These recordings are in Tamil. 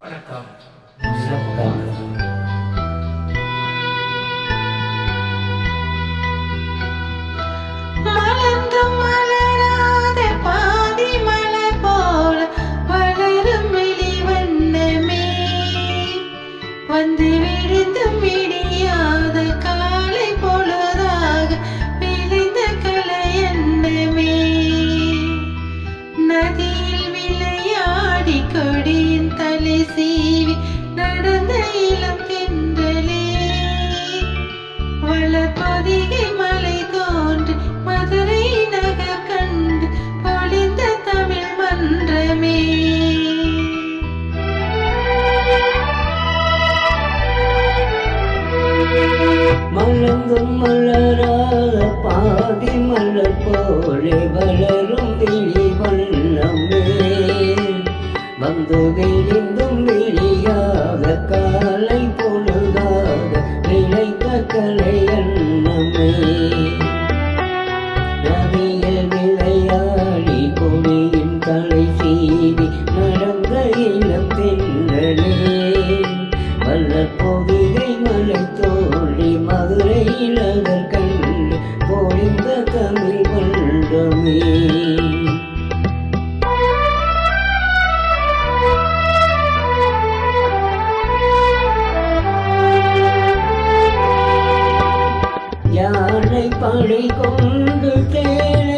Olha a cara. Cara. மலராத பாதி மலர் போலே வளரும் விழி வண்ணமே. வந்து விழிந்தும் விழியாத காலை பொழுதாக நிலைத்த கலை எண்ணமே. நதியில் விளையாடி கொடியின் தலை சீவி நடந்த இளம் பெண்களே வல்ல பொதிகை மலை தோழி மதுரை நகர் கண்டு பொழிந்த தமிழ் வண்டமே யானை படை கொண்டு தேனை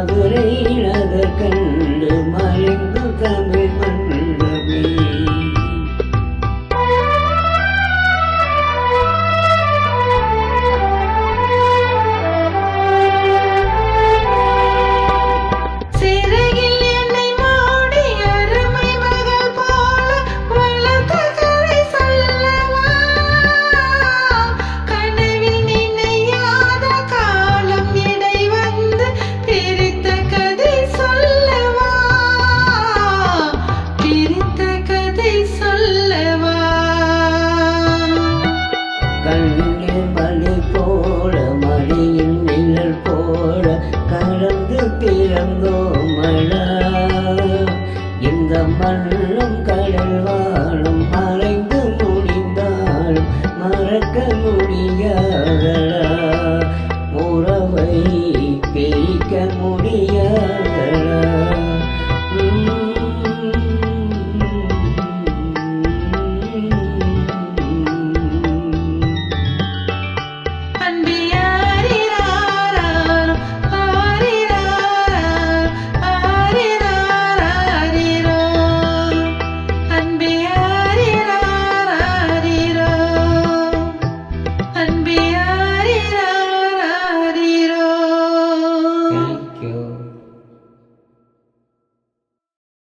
மதுரை மண்ணும் கடல் வாழும் மறைந்து முடிந்தாலும் மறக்க முடியாதடா. உறவை பிரிக்க முடியாதடா.